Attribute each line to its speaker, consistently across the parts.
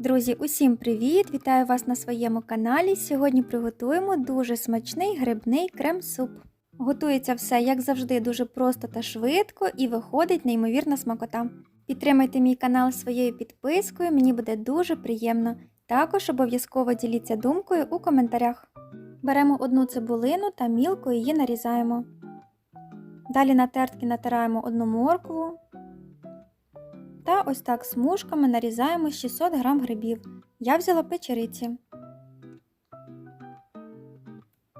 Speaker 1: Друзі, усім привіт! Вітаю вас на своєму каналі. Сьогодні приготуємо дуже смачний грибний крем-суп. Готується все, як завжди, дуже просто та швидко і виходить неймовірна смакота. Підтримайте мій канал своєю підпискою, мені буде дуже приємно. Також обов'язково діліться думкою у коментарях. Беремо одну цибулину та мілко її нарізаємо. Далі на тертки натираємо одну моркву, та ось так смужками нарізаємо 600 г грибів. Я взяла печериці.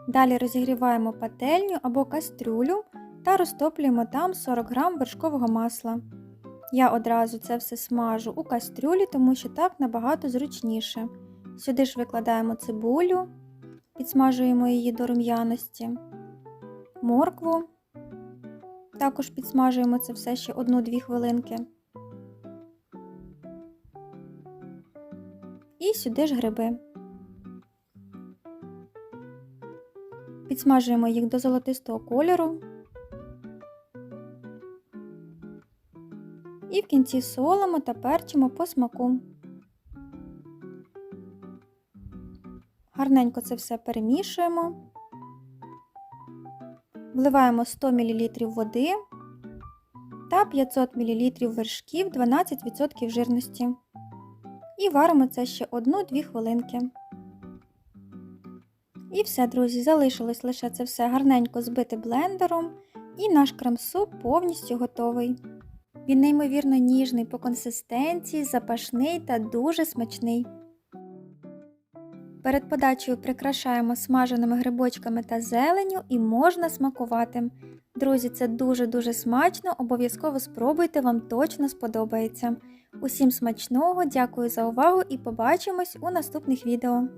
Speaker 1: Далі розігріваємо пательню або кастрюлю та розтоплюємо там 40 г вершкового масла. Я одразу це все смажу у кастрюлі, тому що так набагато зручніше. Сюди ж викладаємо цибулю, підсмажуємо її до рум'яності, моркву. Також підсмажуємо це все ще 1-2 хвилинки. І сюди ж гриби. Підсмажуємо їх до золотистого кольору. І в кінці солимо та перчимо по смаку. Гарненько це все перемішуємо. Вливаємо 100 мл води та 500 мл вершків 12% жирності. І варимо це ще 1-2 хвилинки. І все, друзі, залишилось лише це все гарненько збити блендером, і наш крем-суп повністю готовий. Він неймовірно ніжний по консистенції, запашний та дуже смачний. Перед подачею прикрашаємо смаженими грибочками та зеленю і можна смакувати. Друзі, це дуже-дуже смачно, обов'язково спробуйте, вам точно сподобається. Усім смачного, дякую за увагу і побачимось у наступних відео.